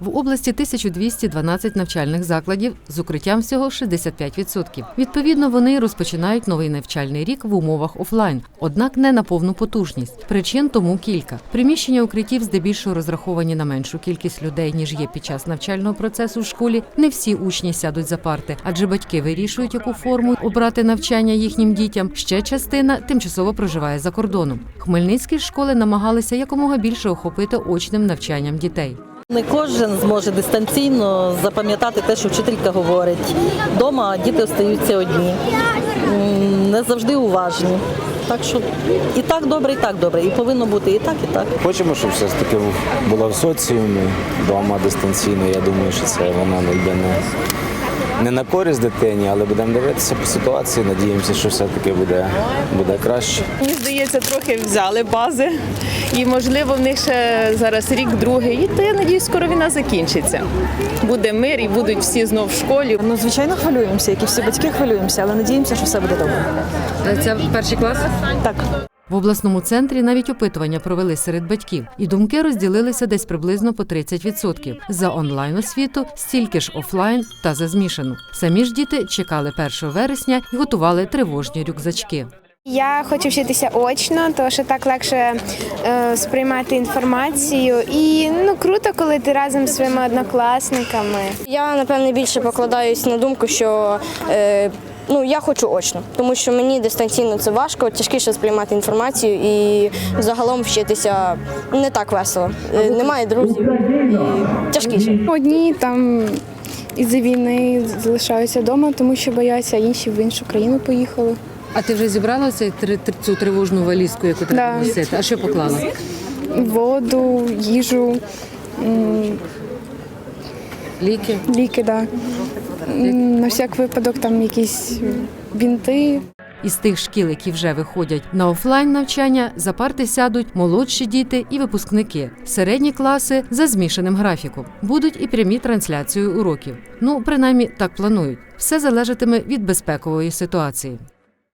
В області 1212 навчальних закладів з укриттям всього 65%. Відповідно, вони розпочинають новий навчальний рік в умовах офлайн, однак не на повну потужність. Причин тому кілька. Приміщення укриттів здебільшого розраховані на меншу кількість людей, ніж є під час навчального процесу в школі. Не всі учні сядуть за парти, адже батьки вирішують, яку форму обрати навчання їхнім дітям. Ще частина тимчасово проживає за кордоном. Хмельницькі школи намагалися якомога більше охопити очним навчанням дітей. Не кожен зможе дистанційно запам'ятати те, що вчителька говорить. Дома діти остаються одні, не завжди уважні. Так що і так добре, і так добре. І повинно бути і так, і так. Хочемо, щоб все ж таки була в соціумі, вдома дистанційно. Я думаю, що це вона не йде не, не на користь дитині, але будемо дивитися по ситуації. Надіємося, що все-таки буде, буде краще. Мені здається, трохи взяли бази, і можливо в них ще зараз рік другий. І то я надіюсь, скоро війна закінчиться. Буде мир і будуть всі знов в школі. Ну, звичайно, хвилюємося, як і всі батьки хвилюємося, але надіємося, що все буде добре. Це перший клас? Так. В обласному центрі навіть опитування провели серед батьків, і думки розділилися десь приблизно по 30%. За онлайн освіту, стільки ж офлайн та за змішану. Самі ж діти чекали 1 вересня і готували тривожні рюкзачки. Я хочу вчитися очно, тому що так легше е, сприймати інформацію. І ну круто, коли ти разом з своїми однокласниками. Я напевне більше покладаюсь на думку, що е, ну я хочу очно, тому що мені дистанційно це важко, тяжкіше сприймати інформацію і загалом вчитися не так весело. Е, немає друзів і тяжкіше. Одні там із-за війни залишаються вдома, тому що бояться, а інші в іншу країну поїхали. А ти вже зібрала цей цю тривожну валізку, яку треба Да. носити? А що поклала? Воду, їжу, м, Ліки? ліки, да. На всяк випадок там якісь бінти. Із тих шкіл, які вже виходять на офлайн навчання, за парти сядуть молодші діти і випускники. Середні класи за змішаним графіком. Будуть і прямі трансляції уроків. Ну, принаймні так планують. Все залежатиме від безпекової ситуації.